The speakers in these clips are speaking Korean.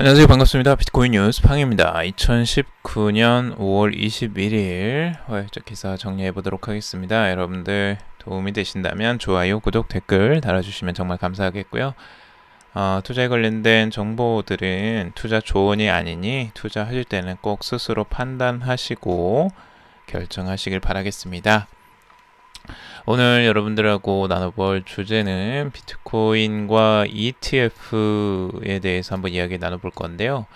안녕하세요. 반갑습니다. 비트코인 뉴스 팡입니다. 2019년 5월 21일 화요일 기사 정리해 보도록 하겠습니다. 여러분들 도움이 되신다면 좋아요, 구독, 댓글 달아주시면 정말 감사하겠고요. 어, 투자에 관련된 정보들은 투자 조언이 아니니 투자하실 때는 꼭 스스로 판단하시고 결정하시길 바라겠습니다. 오늘 여러분들하고 나눠볼 주제는 비트코인과 ETF에 대해서 한번 이야기 나눠볼 건데요.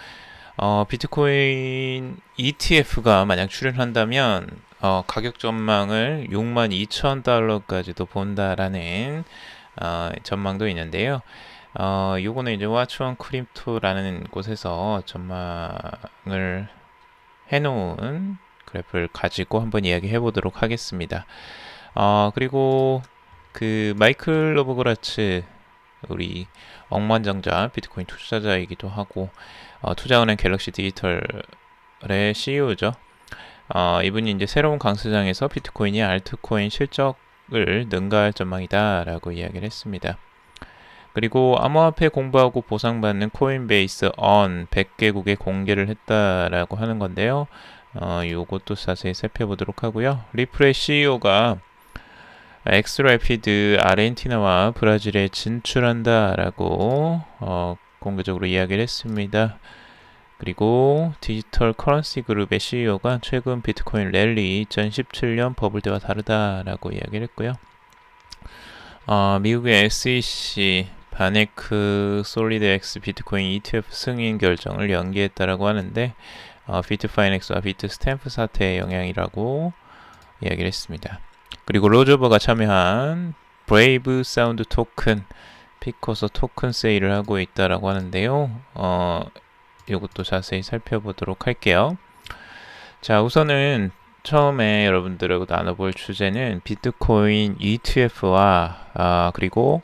어, 비트코인 ETF가 만약 출연한다면 어, 가격 전망을 6만 2천 달러까지도 본다라는 어, 전망도 있는데요. 어, 요거는 이제 와츠원 크립토라는 곳에서 전망을 해놓은 그래프를 가지고 한번 이야기해 보도록 하겠습니다. 어, 그리고 그 마이클 로브그라츠 우리 억만장자 비트코인 투자자이기도 하고 어, 투자은행 갤럭시 디지털의 CEO죠. 어, 이분이 이제 새로운 강세장에서 비트코인이 알트코인 실적을 능가할 전망이다라고 이야기를 했습니다. 그리고 암호화폐 공부하고 보상받는 코인베이스 언 100개국에 공개를 했다라고 하는 건데요. 어, 요것도 자세히 살펴보도록 하고요. 리플의 CEO가 엑스라피드 아르헨티나와 브라질에 진출한다라고 어, 공개적으로 이야기를 했습니다. 그리고 디지털 커런시 그룹의 CEO가 최근 비트코인 랠리 2017년 버블 때와 다르다라고 이야기를 했고요. 어, 미국의 SEC 바네크 솔리드 X 비트코인 ETF 승인 결정을 연기했다라고 하는데 어, 비트파이넥스와 비트 스탬프 사태의 영향이라고 이야기를 했습니다. 그리고 로저버가 참여한 브레이브 사운드 토큰 피커서 토큰 세일을 하고 있다라고 하는데요. 어, 이것도 자세히 살펴보도록 할게요. 자, 우선은 처음에 여러분들하고 나눠볼 주제는 비트코인 ETF와 아, 그리고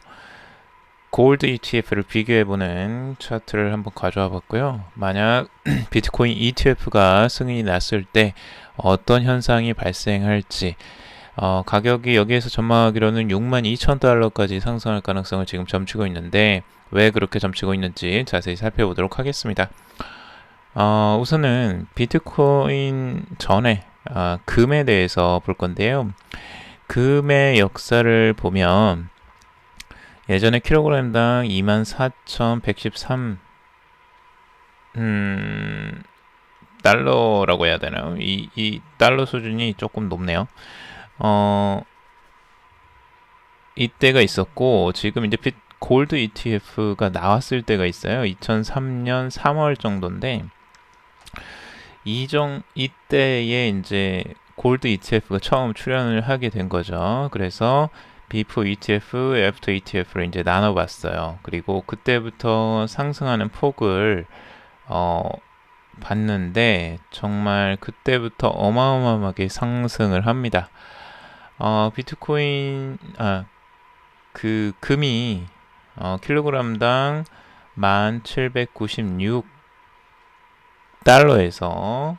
골드 ETF를 비교해보는 차트를 한번 가져와 봤고요. 만약 비트코인 ETF가 승인이 났을 때 어떤 현상이 발생할지 어, 가격이 여기에서 전망하기로는 6만 2천 달러까지 상승할 가능성을 지금 점치고 있는데 왜 그렇게 점치고 있는지 자세히 살펴보도록 하겠습니다. 어, 우선은 비트코인 전에 어, 금에 대해서 볼 건데요. 금의 역사를 보면 예전에 킬로그램당 24,113 음, 달러라고 해야 되나요? 이, 이 달러 수준이 조금 높네요. 어, 이때가 있었고 지금 이제 피, 골드 ETF가 나왔을 때가 있어요. 2003년 3월 정도인데 이정 이때에 이제 골드 ETF가 처음 출연을 하게 된 거죠. 그래서 비포 ETF, 애프터 ETF를 이제 나눠봤어요. 그리고 그때부터 상승하는 폭을 어, 봤는데 정말 그때부터 어마어마하게 상승을 합니다. 어, 비트코인, 아, 그 금이 어, 킬로그램당 1796 달러에서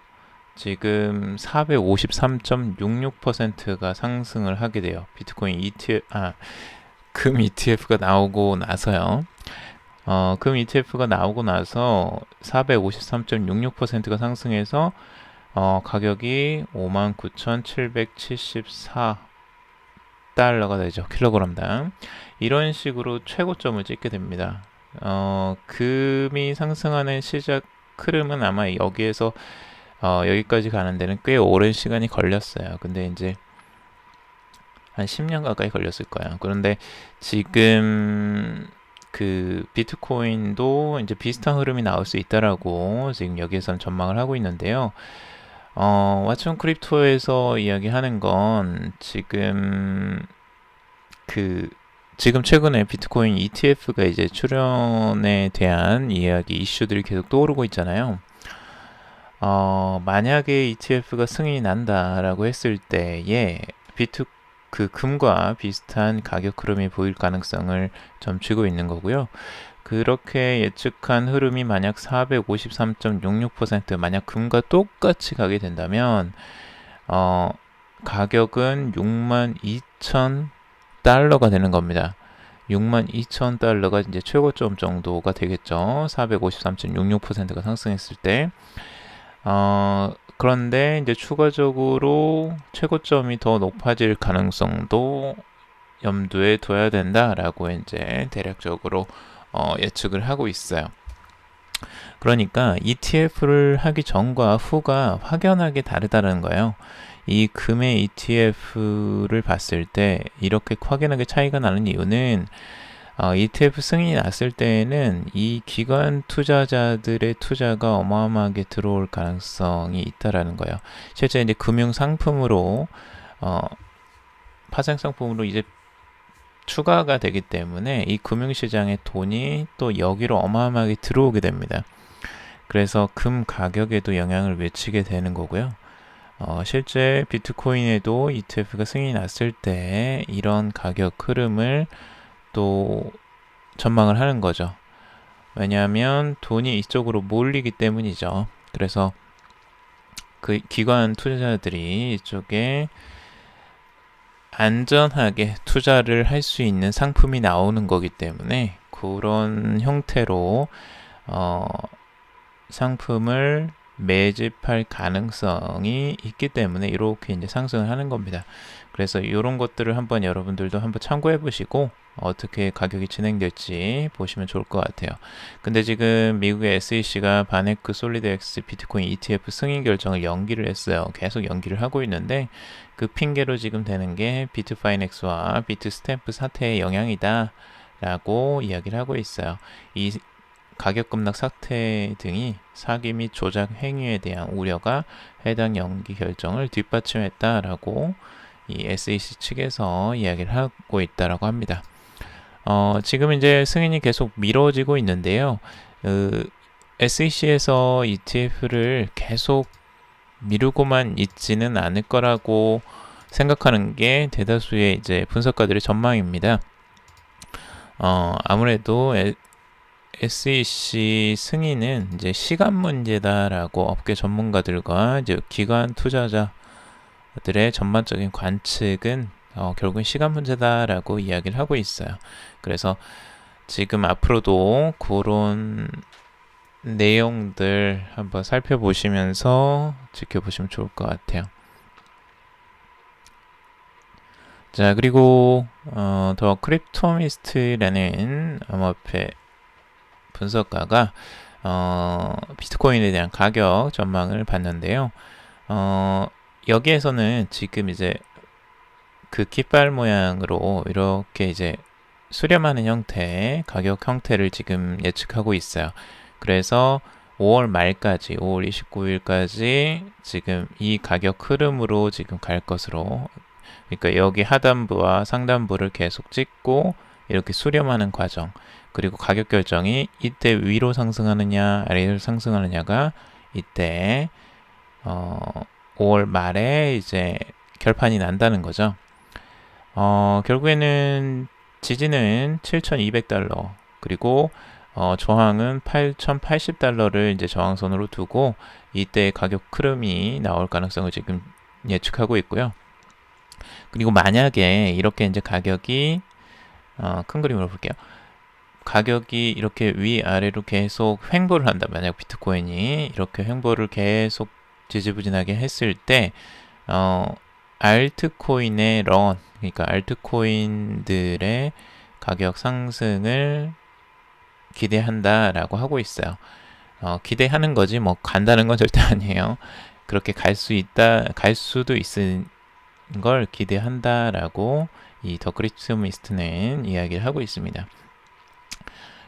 지금 453.66%가 상승을 하게 돼요. 비트코인 ETF, 아, 금 ETF가 나오고 나서요. 어, 금 ETF가 나오고 나서 453.66%가 상승해서 어, 가격이 59,774 달러가 되죠. 킬로그램당. 이런 식으로 최고점을 찍게 됩니다. 어, 금이 상승하는 시작 흐름은 아마 여기에서 어, 여기까지 가는 데는 꽤 오랜 시간이 걸렸어요. 근데 이제 한 10년 가까이 걸렸을 거예요. 그런데 지금 그 비트코인도 이제 비슷한 흐름이 나올 수 있다라고 지금 여기에서는 전망을 하고 있는데요. 어, 왓츠 크립토에서 이야기하는 건 지금 그 지금 최근에 비트코인 ETF가 이제 출연에 대한 이야기 이슈들이 계속 떠오르고 있잖아요. 어, 만약에 ETF가 승인이 난다라고 했을 때에 비트 그 금과 비슷한 가격 흐름이 보일 가능성을 점치고 있는 거고요. 그렇게 예측한 흐름이 만약 453.66% 만약 금과 똑같이 가게 된다면 어, 가격은 62,000 달러가 되는 겁니다. 62,000 달러가 이제 최고점 정도가 되겠죠. 453.66%가 상승했을 때. 어, 그런데 이제 추가적으로 최고점이 더 높아질 가능성도 염두에 둬야 된다라고 이제 대략적으로 어, 예측을 하고 있어요. 그러니까 ETF를 하기 전과 후가 확연하게 다르다는 거예요. 이 금의 ETF를 봤을 때 이렇게 확연하게 차이가 나는 이유는 어, ETF 승인이 났을 때에는 이 기관 투자자들의 투자가 어마어마하게 들어올 가능성이 있다라는 거예요. 실제 이제 금융 상품으로 어, 파생 상품으로 이제 추가가 되기 때문에 이 금융시장에 돈이 또 여기로 어마어마하게 들어오게 됩니다. 그래서 금 가격에도 영향을 미치게 되는 거고요. 어, 실제 비트코인에도 ETF가 승인이 났을 때 이런 가격 흐름을 또 전망을 하는 거죠. 왜냐하면 돈이 이쪽으로 몰리기 때문이죠. 그래서 그 기관 투자자들이 이쪽에 안전하게 투자를 할 수 있는 상품이 나오는 거기 때문에 그런 형태로 어, 상품을 매집할 가능성이 있기 때문에 이렇게 이제 상승을 하는 겁니다. 그래서 이런 것들을 한번 여러분들도 한번 참고해 보시고 어떻게 가격이 진행될지 보시면 좋을 것 같아요. 근데 지금 미국의 SEC가 바네크 솔리드X 비트코인 ETF 승인 결정을 연기를 했어요. 계속 연기를 하고 있는데 그 핑계로 지금 되는 게 비트파이넥스와 비트스탬프 사태의 영향이다. 라고 이야기를 하고 있어요. 이 가격 급락 사태 등이 사기 및 조작 행위에 대한 우려가 해당 연기 결정을 뒷받침했다라고 이 SEC 측에서 이야기를 하고 있다라고 합니다. 어, 지금 이제 승인이 계속 미뤄지고 있는데요. 그 SEC에서 ETF를 계속 미루고만 있지는 않을 거라고 생각하는 게 대다수의 이제 분석가들의 전망입니다. 어, 아무래도 SEC 승인은 이제 시간 문제다라고 업계 전문가들과 이제 기관 투자자 들의 전반적인 관측은 어, 결국은 시간 문제다라고 이야기를 하고 있어요. 그래서 지금 앞으로도 그런 내용들 한번 살펴보시면서 지켜보시면 좋을 것 같아요. 자, 그리고 어, 더 크립토미스트라는 암호화폐 분석가가 어, 비트코인에 대한 가격 전망을 봤는데요. 어, 여기에서는 지금 이제 그 깃발 모양으로 이렇게 이제 수렴하는 형태의 가격 형태를 지금 예측하고 있어요. 그래서 5월 말까지, 5월 29일까지 지금 이 가격 흐름으로 지금 갈 것으로 그러니까 여기 하단부와 상단부를 계속 찍고 이렇게 수렴하는 과정 그리고 가격 결정이 이때 위로 상승하느냐 아래로 상승하느냐가 이때 어 5월 말에 이제 결판이 난다는 거죠. 어 결국에는 지지는 7,200달러 그리고 어, 저항은 8,080달러를 이제 저항선으로 두고 이때 가격 흐름이 나올 가능성을 지금 예측하고 있고요. 그리고 만약에 이렇게 이제 가격이 어, 큰 그림으로 볼게요. 가격이 이렇게 위아래로 계속 횡보를 한다. 만약 비트코인이 이렇게 횡보를 계속 지지부진하게 했을 때, 어, 알트코인의 런, 그러니까 알트코인들의 가격 상승을 기대한다라고 하고 있어요. 어, 기대하는 거지 뭐 간다는 건 절대 아니에요. 그렇게 갈 수 있다, 갈 수도 있는 걸 기대한다라고 이 더크리스미스트는 이야기를 하고 있습니다.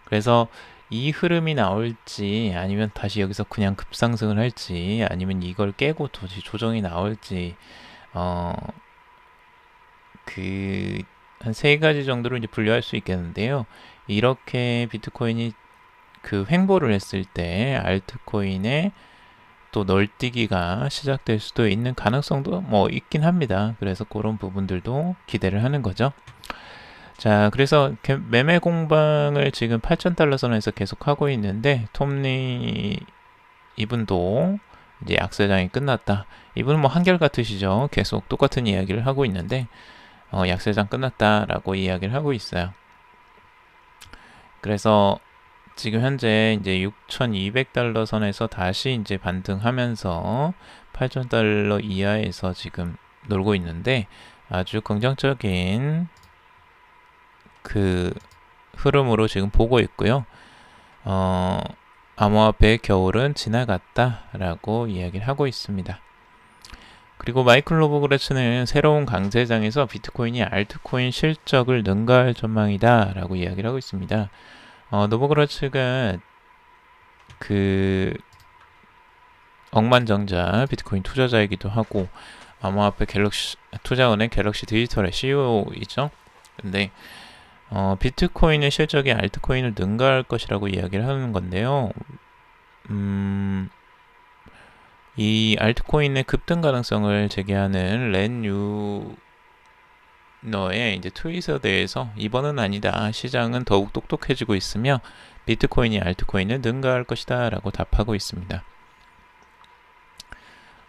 그래서 이 흐름이 나올지 아니면 다시 여기서 그냥 급상승을 할지 아니면 이걸 깨고 다시 조정이 나올지 어 그 한 세 가지 정도로 이제 분류할 수 있겠는데요. 이렇게 비트코인이 그 횡보를 했을 때 알트코인의 또 널뛰기가 시작될 수도 있는 가능성도 뭐 있긴 합니다. 그래서 그런 부분들도 기대를 하는 거죠. 자, 그래서 매매 공방을 지금 8,000달러 선에서 계속 하고 있는데 톰리 이분도 이제 약세장이 끝났다. 이분은 뭐 한결같으시죠. 계속 똑같은 이야기를 하고 있는데 어, 약세장 끝났다라고 이야기를 하고 있어요. 그래서 지금 현재 이제 6,200달러 선에서 다시 이제 반등하면서 8,000달러 이하에서 지금 놀고 있는데 아주 긍정적인 그 흐름으로 지금 보고 있고요. 어, 암호화폐의 겨울은 지나갔다라고 이야기를 하고 있습니다. 그리고 마이클 로보그레츠는 새로운 강세장에서 비트코인이 알트코인 실적을 능가할 전망이다 라고 이야기를 하고 있습니다. 어, 노보그레츠가 그 억만장자 비트코인 투자자이기도 하고 암호화폐 갤럭시 투자은행 갤럭시 디지털의 CEO이죠. 근데 어, 비트코인의 실적이 알트코인을 능가할 것이라고 이야기를 하는 건데요. 음, 이 알트코인의 급등 가능성을 제기하는 렌 유 너의 이제 트윗에 대해서 이번은 아니다. 시장은 더욱 똑똑해지고 있으며 비트코인이 알트코인을 능가할 것이다 라고 답하고 있습니다.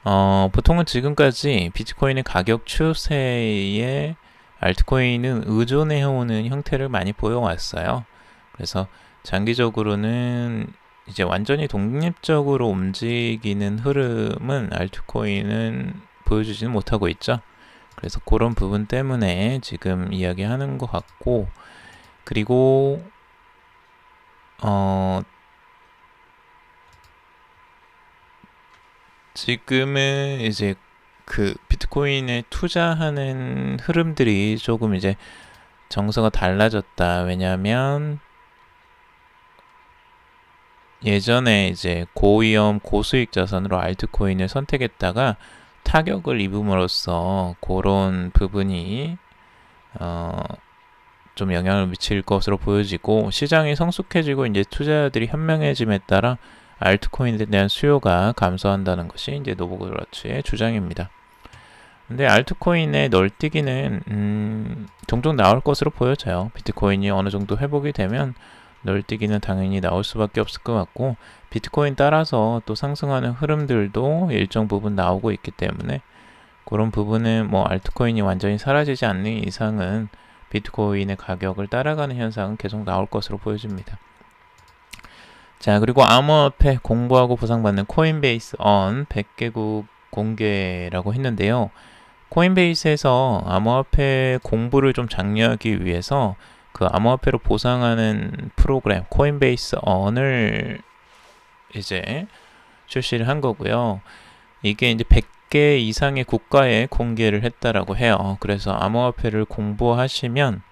어, 보통은 지금까지 비트코인의 가격 추세에 알트코인은 의존해오는 형태를 많이 보여왔어요. 그래서 장기적으로는 이제 완전히 독립적으로 움직이는 흐름은 알트코인은 보여주지는 못하고 있죠. 그래서 그런 부분 때문에 지금 이야기하는 것 같고, 그리고, 어, 지금은 이제 그 비트코인에 투자하는 흐름들이 조금 이제 정서가 달라졌다. 왜냐하면 예전에 이제 고위험 고수익 자산으로 알트코인을 선택했다가 타격을 입음으로써 그런 부분이 어, 좀 영향을 미칠 것으로 보여지고 시장이 성숙해지고 이제 투자자들이 현명해짐에 따라 알트코인에 대한 수요가 감소한다는 것이 이제 노보그라츠의 주장입니다. 근데 알트코인의 널뛰기는 음, 종종 나올 것으로 보여져요. 비트코인이 어느 정도 회복이 되면 널뛰기는 당연히 나올 수밖에 없을 것 같고 비트코인 따라서 또 상승하는 흐름들도 일정 부분 나오고 있기 때문에 그런 부분은 뭐 알트코인이 완전히 사라지지 않는 이상은 비트코인의 가격을 따라가는 현상은 계속 나올 것으로 보여집니다. 자, 그리고 암호화폐 공부하고 보상받는 코인베이스 언 100개국 공개라고 했는데요. 코인베이스에서 암호화폐 공부를 좀 장려하기 위해서 그 암호화폐로 보상하는 프로그램 코인베이스 언을 이제 출시를 한 거고요. 이게 이제 100개 이상의 국가에 공개를 했다라고 해요. 그래서 암호화폐를 공부하시면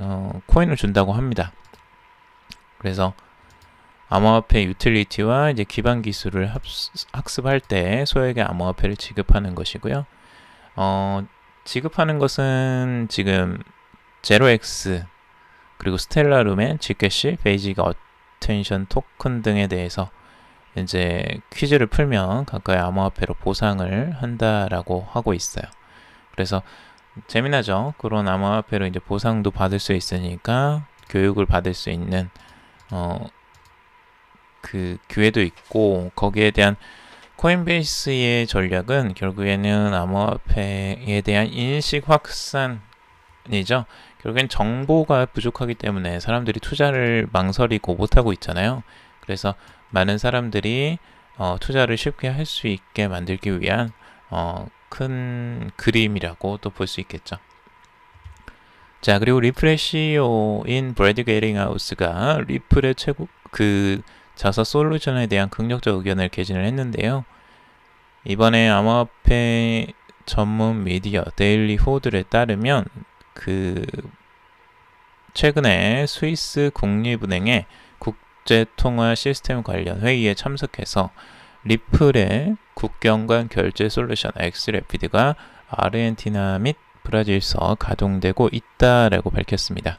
어, 코인을 준다고 합니다. 그래서 암호화폐 유틸리티와 이제 기반 기술을 학습할 때 소액의 암호화폐를 지급하는 것이고요. 어, 지급하는 것은 지금 제로엑스 그리고 스텔라룸의 지캐시, 베이직 어텐션 토큰 등에 대해서 이제 퀴즈를 풀면 각각의 암호화폐로 보상을 한다라고 하고 있어요. 그래서 재미나죠? 그런 암호화폐로 이제 보상도 받을 수 있으니까 교육을 받을 수 있는 어, 그 기회도 있고 거기에 대한 코인베이스의 전략은 결국에는 암호화폐에 대한 인식 확산이죠. 결국엔 정보가 부족하기 때문에 사람들이 투자를 망설이고 못하고 있잖아요. 그래서 많은 사람들이 어, 투자를 쉽게 할 수 있게 만들기 위한 어, 큰 그림이라고 또 볼 수 있겠죠. 자 그리고 리플의 CEO인 브래드 게링하우스가 리플의 최고 그 자사 솔루션에 대한 긍정적 의견을 개진을 했는데요. 이번에 암호화폐 전문 미디어 데일리 호들에 따르면 그 최근에 스위스 국립은행의 국제통화 시스템 관련 회의에 참석해서 리플의 국경간 결제 솔루션 엑스레피드가 아르헨티나 및 브라질서 가동되고 있다라고 밝혔습니다.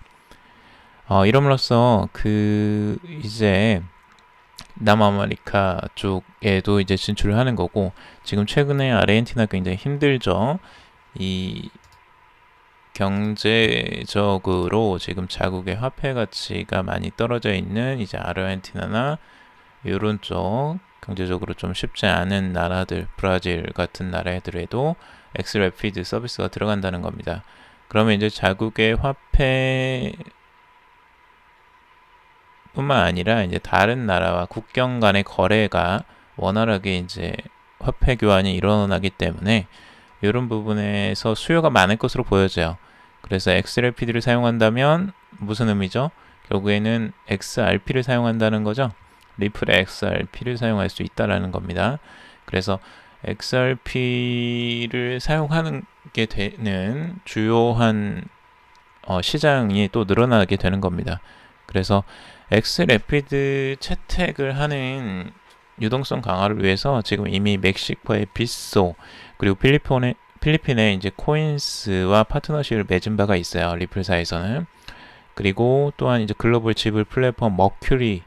어, 이름으로써 그 이제 남아메리카 쪽에도 이제 진출을 하는 거고 지금 최근에 아르헨티나 굉장히 힘들죠. 이 경제적으로 지금 자국의 화폐 가치가 많이 떨어져 있는 이제 아르헨티나나 이런 쪽 경제적으로 좀 쉽지 않은 나라들 브라질 같은 나라들에도 엑스레피드 서비스가 들어간다는 겁니다. 그러면 이제 자국의 화폐 뿐만 아니라 이제 다른 나라와 국경 간의 거래가 원활하게 이제 화폐 교환이 일어나기 때문에 이런 부분에서 수요가 많을 것으로 보여져요. 그래서 XRP를 사용한다면 무슨 의미죠? 결국에는 XRP를 사용한다는 거죠. 리플의 XRP를 사용할 수 있다라는 겁니다. 그래서 XRP를 사용하는 게 되는 주요한 어, 시장이 또 늘어나게 되는 겁니다. 그래서 엑스레피드 채택을 하는 유동성 강화를 위해서 지금 이미 멕시코의 빗소 그리고 필리핀의 필리핀에 이제 코인스와 파트너십을 맺은 바가 있어요. 리플사에서는. 그리고 또한 이제 글로벌 지불 플랫폼 머큐리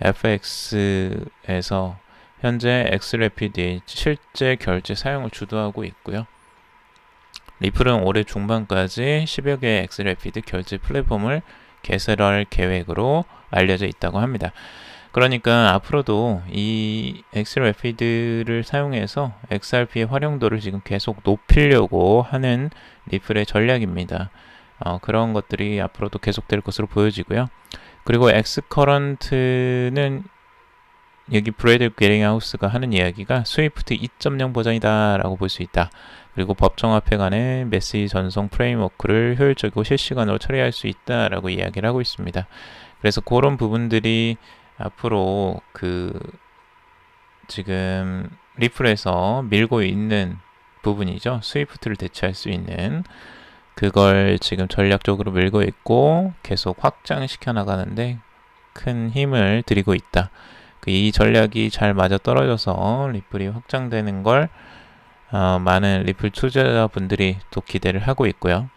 FX에서 현재 엑스레피드의 실제 결제 사용을 주도하고 있고요. 리플은 올해 중반까지 10여 개의 엑스레피드 결제 플랫폼을 개설할 계획으로 알려져 있다고 합니다. 그러니까 앞으로도 이 엑스레피드를 사용해서 XRP의 활용도를 지금 계속 높이려고 하는 리플의 전략입니다. 어, 그런 것들이 앞으로도 계속될 것으로 보여지고요. 그리고 엑스커런트는 여기 브레이드 게링하우스가 하는 이야기가 스위프트 2.0 버전이다라고 볼 수 있다. 그리고 법정 화폐 간의 메시지 전송 프레임워크를 효율적이고 실시간으로 처리할 수 있다라고 이야기를 하고 있습니다. 그래서 그런 부분들이 앞으로 그 지금 리플에서 밀고 있는 부분이죠. 스위프트를 대체할 수 있는 그걸 지금 전략적으로 밀고 있고 계속 확장시켜 나가는데 큰 힘을 들이고 있다. 그이 전략이 잘 맞아 떨어져서 리플이 확장되는 걸 어, 많은 리플 투자자분들이 또 기대를 하고 있고요.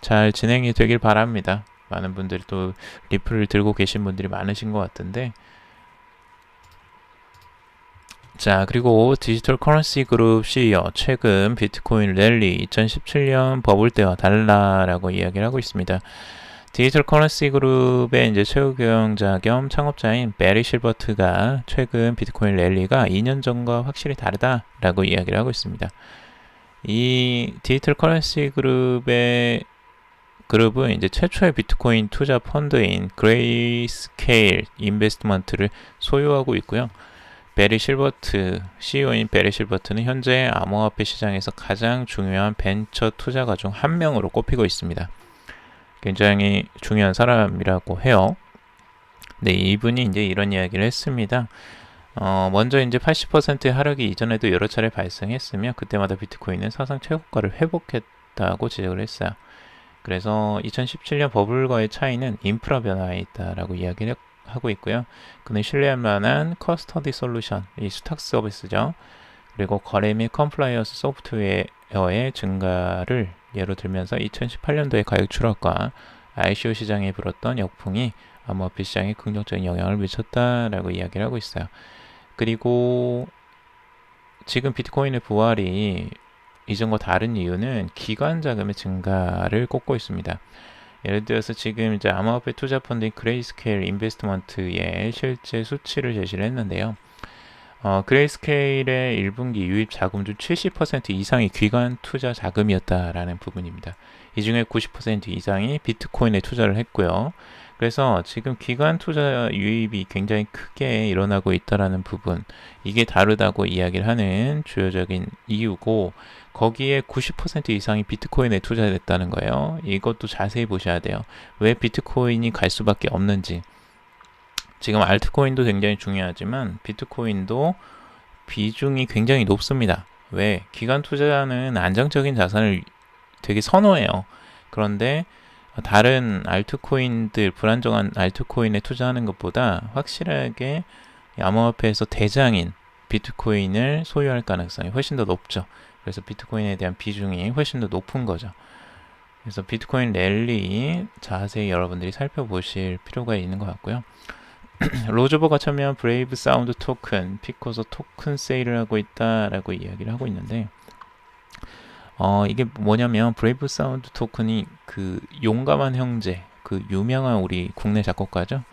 잘 진행이 되길 바랍니다. 많은 분들이 또 리플을 들고 계신 분들이 많으신 것 같은데 자 그리고 디지털 커런시 그룹 CEO 최근 비트코인 랠리 2017년 버블 때와 달라라고 이야기를 하고 있습니다. 디지털 커런시 그룹의 이제 최고 경영자 겸 창업자인 베리 실버트가 최근 비트코인 랠리가 2년 전과 확실히 다르다라고 이야기를 하고 있습니다. 이 디지털 커런시 그룹의 그룹은 이제 최초의 비트코인 투자 펀드인 그레이스케일 인베스트먼트를 소유하고 있고요. 베리 실버트, CEO인 베리 실버트는 현재 암호화폐 시장에서 가장 중요한 벤처 투자가 중 한 명으로 꼽히고 있습니다. 굉장히 중요한 사람이라고 해요. 네, 이분이 이제 이런 이야기를 했습니다. 어, 먼저 이제 80%의 하락이 이전에도 여러 차례 발생했으며 그때마다 비트코인은 사상 최고가를 회복했다고 지적을 했어요. 그래서 2017년 버블과의 차이는 인프라 변화에 있다라고 이야기를 하고 있고요. 그는 신뢰할 만한 커스터디 솔루션, 이 수탁 서비스죠. 그리고 거래 및 컴플라이언스 소프트웨어 의 증가를 예로 들면서 2018년도의 가격 추락과 ICO 시장에 불었던 역풍이 암호화폐 시장에 긍정적인 영향을 미쳤다라고 이야기를 하고 있어요. 그리고 지금 비트코인의 부활이 이전과 다른 이유는 기관 자금의 증가를 꼽고 있습니다. 예를 들어서 지금 이제 암호화폐 투자 펀드인 그레이스케일 인베스트먼트의 실제 수치를 제시를 했는데요. 어, 그레이스케일의 1분기 유입 자금 중70% 이상이 기관 투자 자금이었다라는 부분입니다. 이 중에 90% 이상이 비트코인에 투자를 했고요. 그래서 지금 기관 투자 유입이 굉장히 크게 일어나고 있다라는 부분, 이게 다르다고 이야기를 하는 주요적인 이유고, 거기에 90% 이상이 비트코인에 투자됐다는 거예요. 이것도 자세히 보셔야 돼요. 왜 비트코인이 갈 수밖에 없는지. 지금 알트코인도 굉장히 중요하지만 비트코인도 비중이 굉장히 높습니다. 왜? 기관 투자자는 안정적인 자산을 되게 선호해요. 그런데 다른 알트코인들, 불안정한 알트코인에 투자하는 것보다 확실하게 암호화폐에서 대장인 비트코인을 소유할 가능성이 훨씬 더 높죠. 그래서 비트코인에 대한 비중이 훨씬 더 높은 거죠. 그래서 비트코인 랠리 자세히 여러분들이 살펴보실 필요가 있는 것 같고요. 로저버가 참여한 브레이브 사운드 토큰 피코서 토큰 세일을 하고 있다라고 이야기를 하고 있는데 어 이게 뭐냐면 브레이브 사운드 토큰이 그 용감한 형제 그 유명한 우리 국내 작곡가죠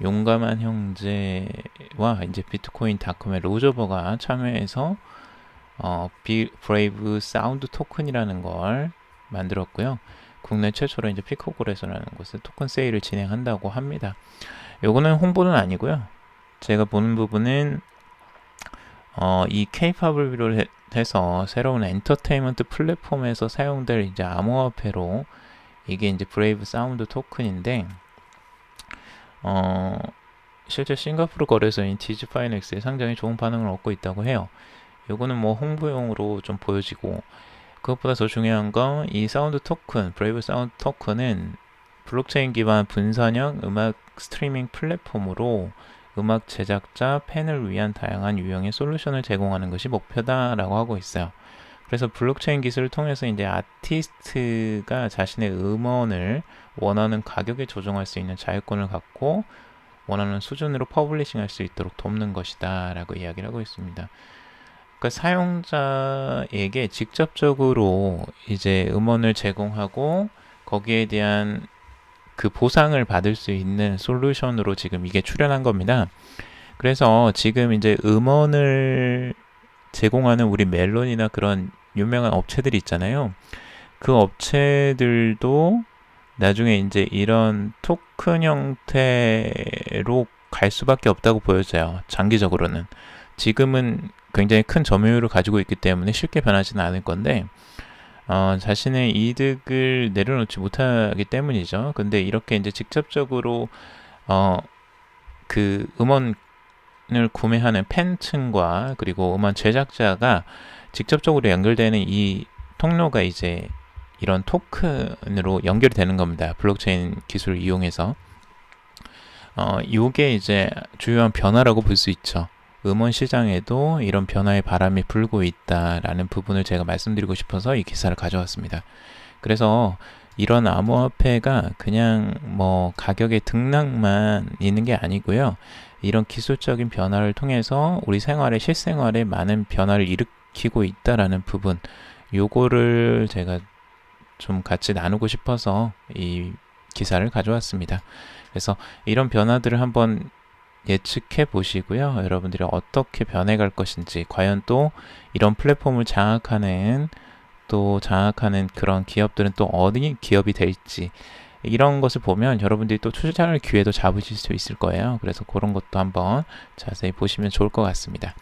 용감한 형제와 이제 비트코인 닷컴의 로저버가 참여해서 어 비, 브레이브 사운드 토큰이라는 걸 만들었고요 국내 최초로 이제 피코골에서라는 곳에 토큰 세일을 진행한다고 합니다. 요거는 홍보는 아니고요. 제가 보는 부분은 어, 이 K-팝을 비롯해서 새로운 엔터테인먼트 플랫폼에서 사용될 이제 암호화폐로 이게 이제 브레이브 사운드 토큰인데 어, 실제 싱가포르 거래소인 디지파이넥스에 상당히 좋은 반응을 얻고 있다고 해요. 요거는 뭐 홍보용으로 좀 보여지고 그것보다 더 중요한 건 이 사운드 토큰, 브레이브 사운드 토큰은 블록체인 기반 분산형 음악 스트리밍 플랫폼으로 음악 제작자, 팬을 위한 다양한 유형의 솔루션을 제공하는 것이 목표다라고 하고 있어요. 그래서 블록체인 기술을 통해서 이제 아티스트가 자신의 음원을 원하는 가격에 조정할 수 있는 자유권을 갖고 원하는 수준으로 퍼블리싱 할 수 있도록 돕는 것이다 라고 이야기를 하고 있습니다. 그러니까 사용자에게 직접적으로 이제 음원을 제공하고 거기에 대한 그 보상을 받을 수 있는 솔루션으로 지금 이게 출연한 겁니다. 그래서 지금 이제 음원을 제공하는 우리 멜론이나 그런 유명한 업체들이 있잖아요. 그 업체들도 나중에 이제 이런 토큰 형태로 갈 수밖에 없다고 보여져요. 장기적으로는. 지금은 굉장히 큰 점유율을 가지고 있기 때문에 쉽게 변하지는 않을 건데, 어, 자신의 이득을 내려놓지 못하기 때문이죠. 근데 이렇게 이제 직접적으로, 어, 그 음원을 구매하는 팬층과 그리고 음원 제작자가 직접적으로 연결되는 이 통로가 이제 이런 토큰으로 연결이 되는 겁니다. 블록체인 기술을 이용해서. 어, 요게 이제 주요한 변화라고 볼 수 있죠. 음원 시장에도 이런 변화의 바람이 불고 있다라는 부분을 제가 말씀드리고 싶어서 이 기사를 가져왔습니다. 그래서 이런 암호화폐가 그냥 뭐 가격의 등락만 있는 게 아니고요. 이런 기술적인 변화를 통해서 우리 생활의 실생활에 많은 변화를 일으키고 있다라는 부분, 요거를 제가 좀 같이 나누고 싶어서 이 기사를 가져왔습니다. 그래서 이런 변화들을 한번 예측해 보시고요. 여러분들이 어떻게 변해갈 것인지, 과연 또 이런 플랫폼을 장악하는 또 장악하는 그런 기업들은 또 어디 기업이 될지 이런 것을 보면 여러분들이 또 투자할 기회도 잡으실 수 있을 거예요. 그래서 그런 것도 한번 자세히 보시면 좋을 것 같습니다.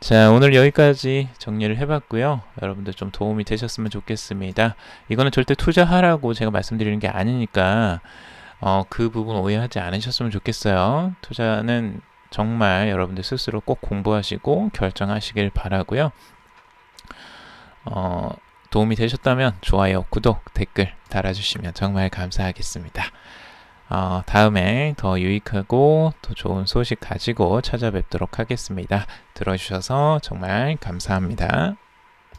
자, 오늘 여기까지 정리를 해봤고요. 여러분들 좀 도움이 되셨으면 좋겠습니다. 이거는 절대 투자하라고 제가 말씀드리는 게 아니니까 어, 그 부분 오해하지 않으셨으면 좋겠어요. 투자는 정말 여러분들 스스로 꼭 공부하시고 결정하시길 바라고요. 어, 도움이 되셨다면 좋아요, 구독, 댓글 달아주시면 정말 감사하겠습니다. 어, 다음에 더 유익하고 더 좋은 소식 가지고 찾아뵙도록 하겠습니다. 들어주셔서 정말 감사합니다.